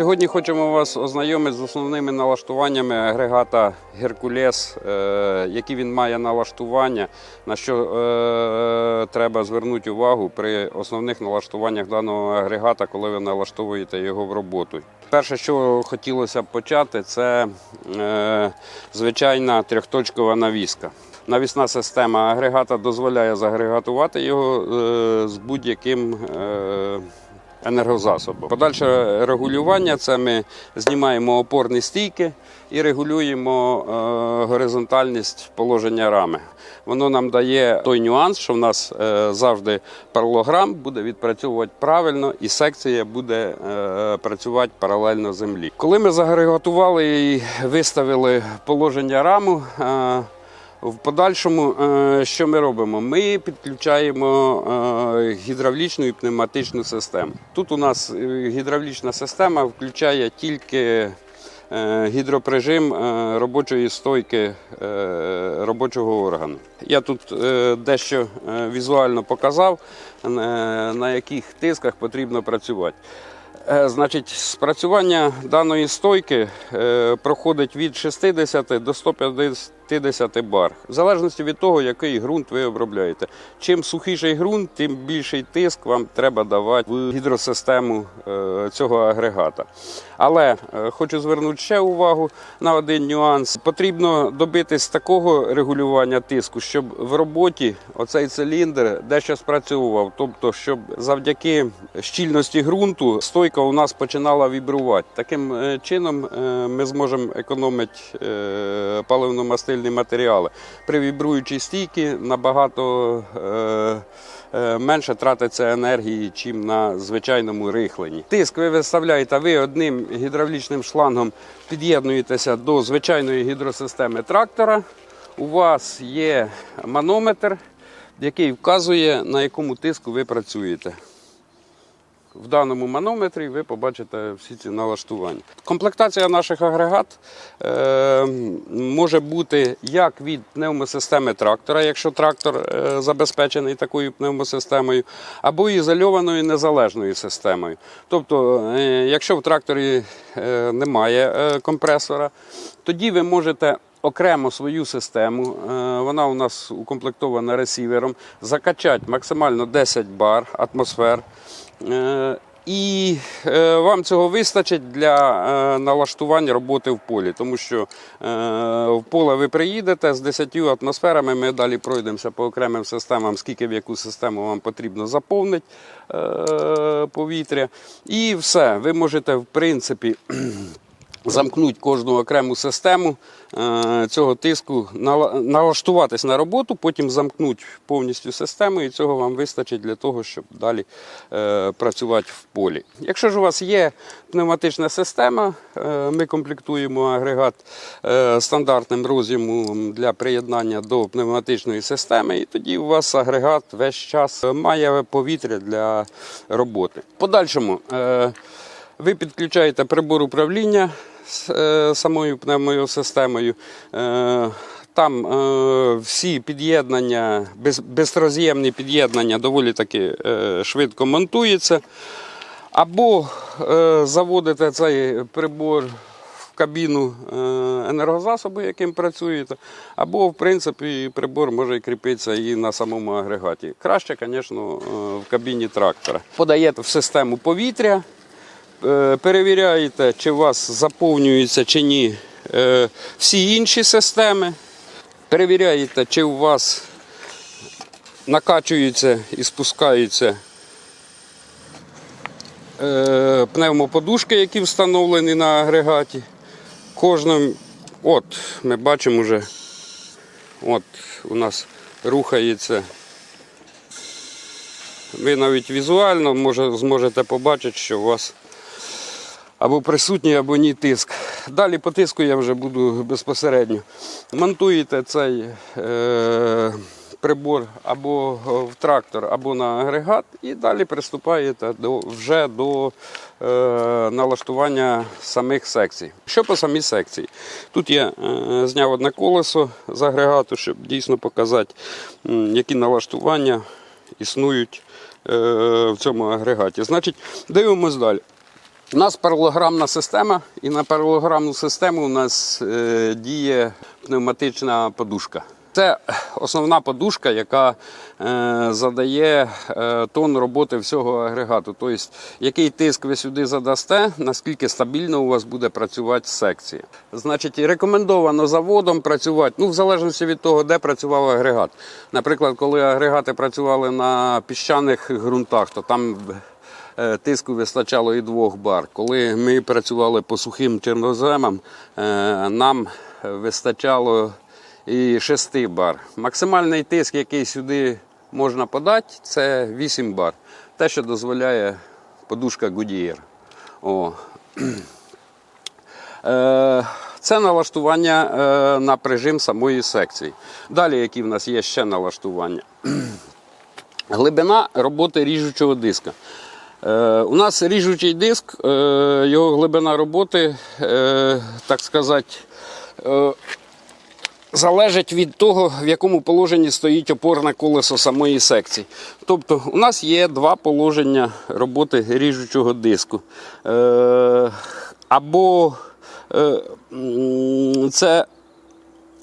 Сьогодні хочемо вас ознайомити з основними налаштуваннями агрегата Геркулес, е, які він має налаштування, на що е, треба звернути увагу при основних налаштуваннях даного агрегата, коли ви налаштовуєте його в роботу. Перше, що хотілося б почати, це е, звичайна трьохточкова навіска. Навісна система агрегата дозволяє загрегатувати його з будь-яким е, енергозасобом. Подальше регулювання це ми знімаємо опорні стійки і регулюємо е, горизонтальність положення рами. Воно нам дає той нюанс, що в нас е, завжди паралограм буде відпрацьовувати правильно, і секція буде е, працювати паралельно землі. Коли ми загрегатували і виставили положення раму. В подальшому, е, що ми робимо? Ми підключаємо е, гідравлічну і пневматичну систему. Тут у нас е, гідравлічна система включає тільки гідроприжим робочої стойки робочого органу. Я тут дещо візуально показав, на яких тисках потрібно працювати. Значить, спрацювання даної стойки проходить від 60 до 150 бар, в залежності від того, який ґрунт ви обробляєте. Чим сухіший ґрунт, тим більший тиск вам треба давати в гідросистему е, цього агрегата. Але е, хочу звернути ще увагу на один нюанс. Потрібно добитись такого регулювання тиску, щоб в роботі оцей циліндр дещо спрацьовував. Тобто, щоб завдяки щільності ґрунту стойка у нас починала вібрувати. Таким е, чином ми зможемо економити е, паливно-мастильні матеріали. При вібруючій стійці набагато е, е, менше тратиться енергії, чим на звичайному рихленні. Тиск ви виставляєте, ви одним гідравлічним шлангом під'єднуєтеся до звичайної гідросистеми трактора. У вас є манометр, який вказує, на якому тиску ви працюєте. В даному манометрі ви побачите всі ці налаштування. Комплектація наших агрегат е, може бути як від пневмосистеми трактора, якщо трактор е, забезпечений такою пневмосистемою, або ізольованою незалежною системою. Тобто, е, якщо в тракторі е, немає компресора, тоді ви можете окремо свою систему, е, вона у нас укомплектована ресівером, закачати максимально 10 бар атмосфер. Е, І е, вам цього вистачить для налаштування роботи в полі, тому що в поле ви приїдете з 10 атмосферами. Ми далі пройдемося по окремим системам, скільки в яку систему вам потрібно заповнити повітря. І все, ви можете, в принципі, замкнути кожну окрему систему е, цього тиску, нала- налаштуватись на роботу, потім замкнути повністю систему, і цього вам вистачить для того, щоб далі е, працювати в полі. Якщо ж у вас є пневматична система, е, ми комплектуємо агрегат стандартним роз'ємом для приєднання до пневматичної системи, і тоді у вас агрегат весь час має повітря для роботи. Подальшому. ви підключаєте прибор управління самою пневмою системою. Е, Там е, всі під'єднання, без, безроз'ємні під'єднання доволі таки е, швидко монтуються. Або е, заводите цей прибор в кабіну е, енергозасобу, яким працюєте, або, в принципі, прибор може кріпитися і на самому агрегаті. Краще, звісно, е, в кабіні трактора. Подаєте в систему повітря, е, перевіряєте, чи у вас заповнюються чи ні е, всі інші системи. Перевіряєте, чи у вас накачуються і спускаються е, пневмоподушки, які встановлені на агрегаті. Кожним, от, ми бачимо вже, от у нас рухається. Ви навіть візуально може, зможете побачити, що у вас або присутній, або ні тиск. Далі по тиску я вже буду безпосередньо. Монтуєте цей е, прибор або в трактор, або на агрегат, і далі приступаєте до, вже до е, налаштування самих секцій. Що по самій секції? Тут я е, зняв одне колесо з агрегату, щоб дійсно показати, які налаштування існують е, в цьому агрегаті. Значить, дивимось далі. У нас паралограмна система, і на паралограмну систему у нас е, діє пневматична подушка. Це основна подушка, яка е, задає е, тон роботи всього агрегату. Тобто, який тиск ви сюди задасте, наскільки стабільно у вас буде працювати секція. Значить, рекомендовано заводом працювати, ну, в залежності від того, де працював агрегат. Наприклад, коли агрегати працювали на піщаних ґрунтах, то там тиску вистачало і двох бар. Коли ми працювали по сухим чорноземам, е, нам вистачало і 6 бар. Максимальний тиск, який сюди можна подати, це 8 бар. Те, що дозволяє подушка Goodyear. О. Е, Це налаштування е, на прижим самої секції. Далі, які в нас є ще налаштування. Глибина роботи ріжучого диска. Е, у нас ріжучий диск, е, його глибина роботи, е, так сказати, залежить від того, в якому положенні стоїть опорне колесо самої секції. Тобто, у нас є два положення роботи ріжучого диску. Або це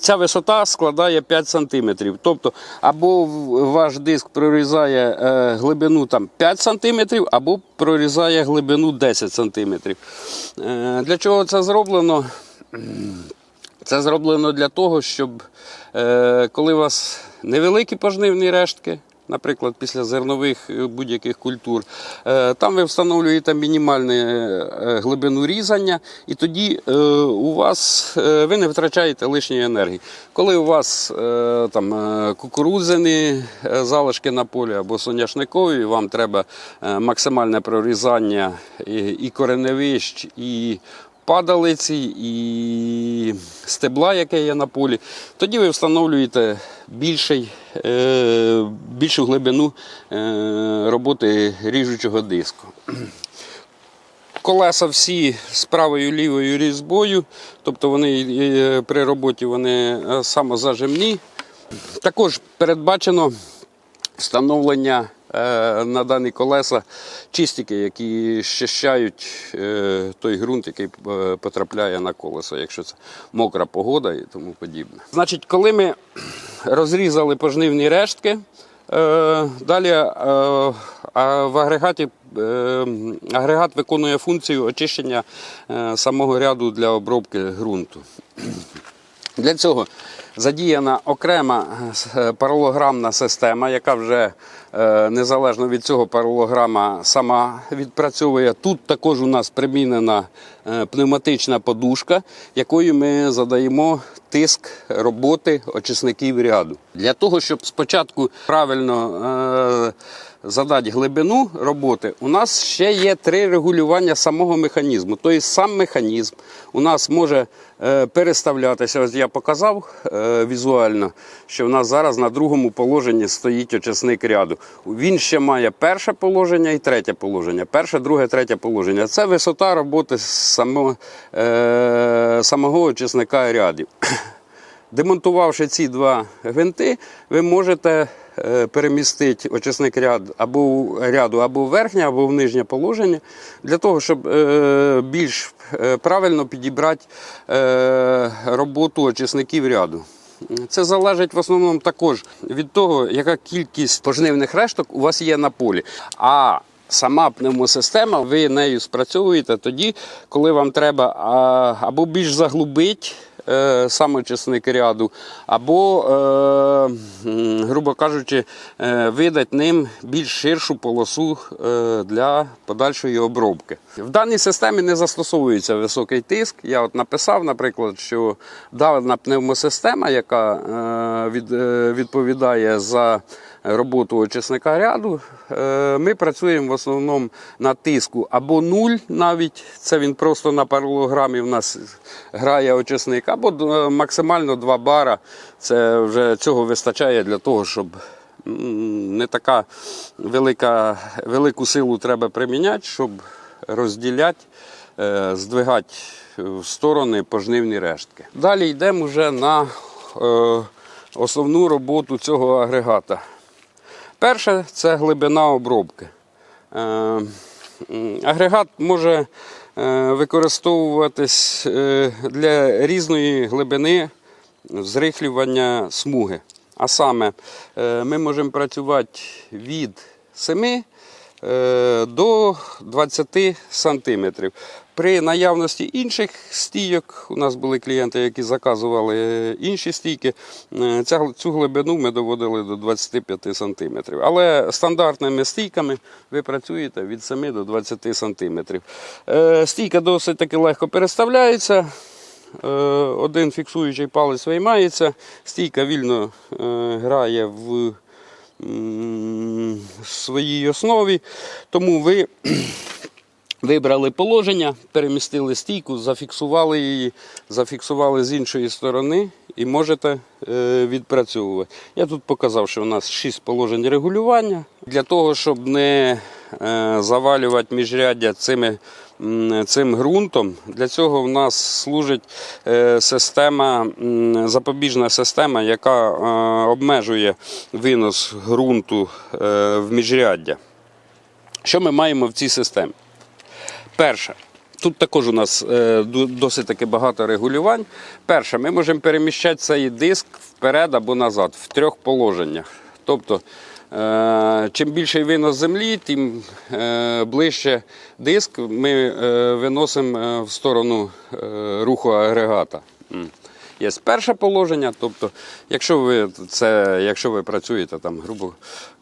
Ця висота складає 5 см. Тобто, або ваш диск прорізає е, глибину там, 5 см, або прорізає глибину 10 см. Е, для чого це зроблено? Це зроблено для того, щоб е, коли у вас невеликі пожнивні рештки, наприклад, після зернових е, будь-яких культур, е, там ви встановлюєте мінімальну е, глибину різання, і тоді у вас ви не втрачаєте лишньої енергії. Коли у вас там кукурудзяні залишки на полі або соняшникові, вам треба максимальне прорізання і кореневищ, і падалиці і стебла, яке є на полі, тоді ви встановлюєте більший, е, більшу глибину е, роботи ріжучого диску. Колеса всі з правою лівою різьбою, тобто вони е, при роботі вони е, самозажимні. Також передбачено встановлення на дані колеса чистики, які щищають е, той ґрунт, який е, потрапляє на колесо, якщо це мокра погода і тому подібне. Значить, коли ми розрізали пожнивні рештки, е, далі е, в агрегаті е, агрегат виконує функцію очищення е, самого ряду для обробки ґрунту. Для цього задіяна окрема е, паралограмна система, яка вже е, незалежно від цього паралограма сама відпрацьовує. Тут також у нас примінена е, пневматична подушка, якою ми задаємо тиск роботи очисників ряду. Для того, щоб спочатку правильно задати глибину роботи, у нас ще є три регулювання самого механізму. Тобто сам механізм у нас може е, переставлятися. Ось я показав е, візуально, що в нас зараз на другому положенні стоїть очисник ряду. Він ще має перше положення і третє положення. Перше, друге, третє положення. Це висота роботи самого, е, самого очисника рядів. Демонтувавши ці два гвинти, ви можете перемістити очисник ряд або ряду або в верхнє, або в нижнє положення, для того, щоб е, більш е, правильно підібрати е, роботу очисників ряду. Це залежить в основному також від того, яка кількість пожнивних решток у вас є на полі. А сама пневмосистема, ви нею спрацьовуєте тоді, коли вам треба або більш заглубити е, саме чесник ряду, або, е, грубо кажучи, е, видати ним більш ширшу полосу е, для подальшої обробки. В даній системі не застосовується високий тиск. Я от написав, наприклад, що дана пневмосистема, яка е, від, е, відповідає за роботу очисника ряду, е, ми працюємо в основному на тиску або нуль навіть, це він просто на паралограмі в нас грає очисник, або е, максимально 2 бара. Це вже цього вистачає для того, щоб не така велика, велику силу треба приміняти, щоб розділяти, е, здвигати в сторони пожнивні рештки. Далі йдемо вже на основну роботу цього агрегата. Перше це глибина обробки. Е, Агрегат може е, використовуватись е, для різної глибини зрихлювання смуги. А саме ми можемо працювати від 7 е, до 20 сантиметрів. При наявності інших стійок, у нас були клієнти, які заказували е, інші стійки, е, цю глибину ми доводили до 25 сантиметрів. Але стандартними стійками ви працюєте від 7 до 20 сантиметрів. Е, Стійка досить таки легко переставляється. Один фіксуючий палець виймається, стійка вільно грає в своїй основі, тому ви вибрали положення, перемістили стійку, зафіксували її, зафіксували з іншої сторони і можете е, відпрацьовувати. Я тут показав, що у нас 6 положень регулювання. Для того, щоб не е, завалювати міжряддя цими, цим ґрунтом, для цього в нас служить е, система, запобіжна система, яка обмежує винос ґрунту в міжряддя. Що ми маємо в цій системі? Перше, тут також у нас е, досить таки багато регулювань. Перше, ми можемо переміщати цей диск вперед або назад в трьох положеннях. Тобто, е, чим більший винос землі, тим е, ближче диск ми виносимо в сторону руху агрегата. Є перше положення, тобто, якщо ви це, якщо ви працюєте там, грубо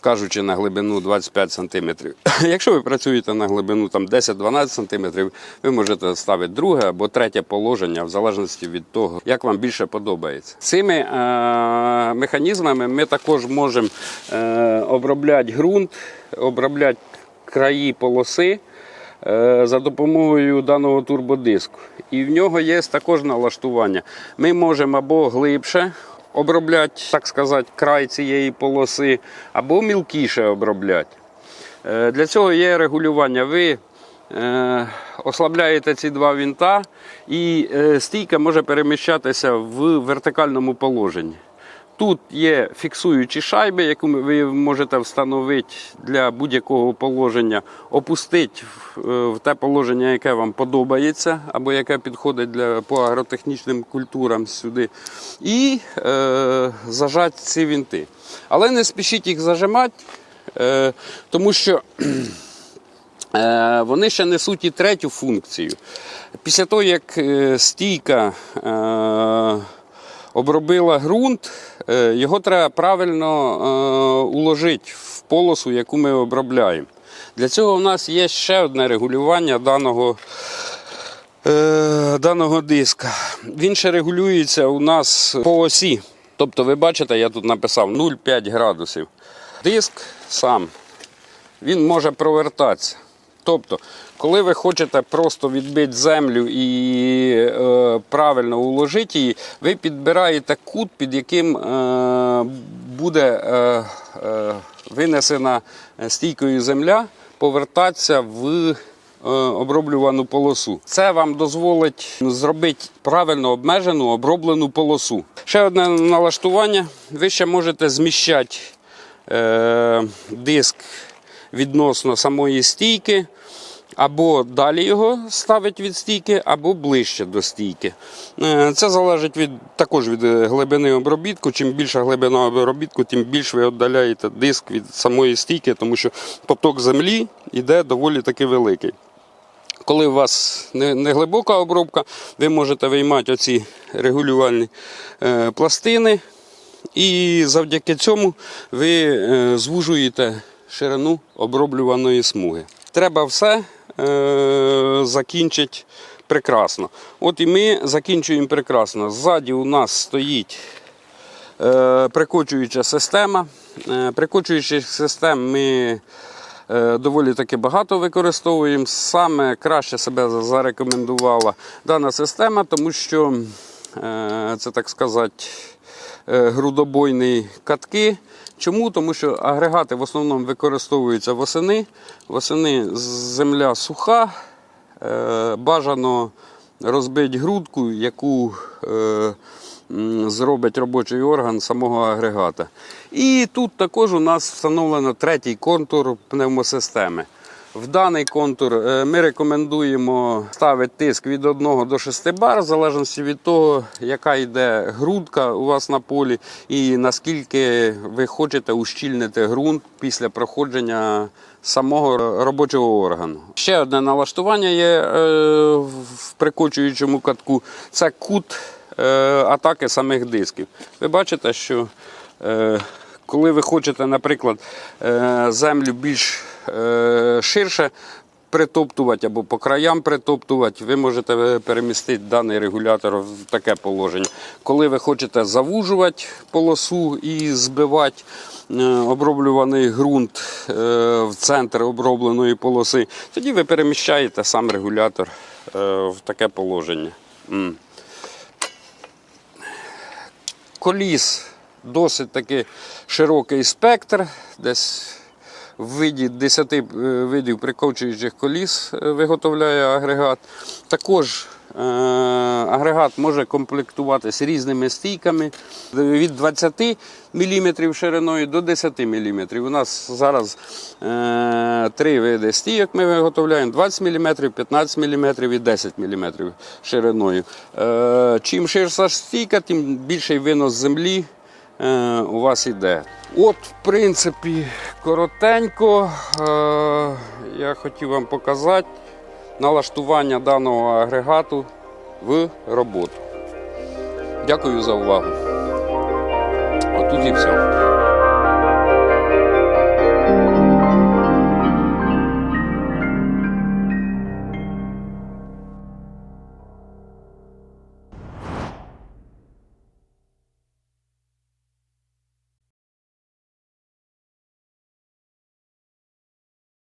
кажучи, на глибину 25 см, якщо ви працюєте на глибину там 10-12 см, ви можете ставити друге або третє положення, в залежності від того, як вам більше подобається. Цими е- механізмами ми також можемо е- обробляти ґрунт, обробляти краї полоси за допомогою даного турбодиску. І в нього є також налаштування. Ми можемо або глибше обробляти, так сказати, край цієї полоси, або мілкіше обробляти. Е, Для цього є регулювання. Ви е, ослабляєте ці два вінта, і е, стійка може переміщатися в вертикальному положенні. Тут є фіксуючі шайби, які ви можете встановити для будь-якого положення, опустити е, в те положення, яке вам подобається, або яке підходить для, по агротехнічним культурам сюди, і е, зажати ці вінти. Але не спішіть їх зажимати, е, тому що Е, Вони ще несуть і третю функцію. Після того, як е, стійка обробила ґрунт, е, його треба правильно е, уложити в полосу, яку ми обробляємо. Для цього в нас є ще одне регулювання даного, е, даного диска. Він ще регулюється у нас по осі. Тобто, ви бачите, я тут написав 0,5 градусів. Диск сам він може провертатися. Тобто, коли ви хочете просто відбити землю і е, правильно уложити її, ви підбираєте кут, під яким е, буде е, е, винесена стійкою земля, повертатися в е, оброблювану полосу. Це вам дозволить зробити правильно обмежену оброблену полосу. Ще одне налаштування. Ви ще можете зміщати е, диск відносно самої стійки, або далі його ставить від стійки, або ближче до стійки. Е, Це залежить від, також від е, глибини обробітку. Чим більша глибина обробітку, тим більше ви віддаляєте диск від самої стійки, тому що поток землі йде доволі таки великий. Коли у вас не, глибока обробка, ви можете виймати оці регулювальні е, пластини, і завдяки цьому ви звужуєте ширину оброблюваної смуги. Треба все е, закінчити прекрасно. От і ми закінчуємо прекрасно. Ззаді у нас стоїть е, прикочуюча система. Е, прикочуючих систем ми е, доволі таки багато використовуємо. Саме краще себе зарекомендувала дана система, тому що е, це так сказати е, грудобойні катки. Чому? Тому що агрегати в основному використовуються восени. Восени земля суха, е, бажано розбити грудку, яку е, зробить робочий орган самого агрегата. І тут також у нас встановлено третій контур пневмосистеми. В даний контур е, ми рекомендуємо ставити тиск від 1 до 6 бар, в залежності від того, яка йде грудка у вас на полі, і наскільки ви хочете ущільнити ґрунт після проходження самого робочого органу. Ще одне налаштування є е, в прикочуючому катку це кут е, атаки самих дисків. Ви бачите, що коли ви хочете, наприклад, е, землю більш е, ширше притоптувати або по краям притоптувати, ви можете перемістити даний регулятор в таке положення. Коли ви хочете завужувати полосу і збивати е, оброблюваний ґрунт е, в центр обробленої полоси, тоді ви переміщаєте сам регулятор е, в таке положення. Коліс досить таки широкий спектр, десь в виді 10 е, видів прикочуючих коліс е, виготовляє агрегат. Також е, агрегат може комплектуватися різними стійками від 20 мм шириною до 10 мм. У нас зараз три види стійок ми виготовляємо: 20 мм, 15 мм і 10 мм шириною. Чим ширша стійка, тим більший винос землі у вас іде. От, в принципі, коротенько е, я хотів вам показати налаштування даного агрегату в роботу. Дякую за увагу. Отут і все.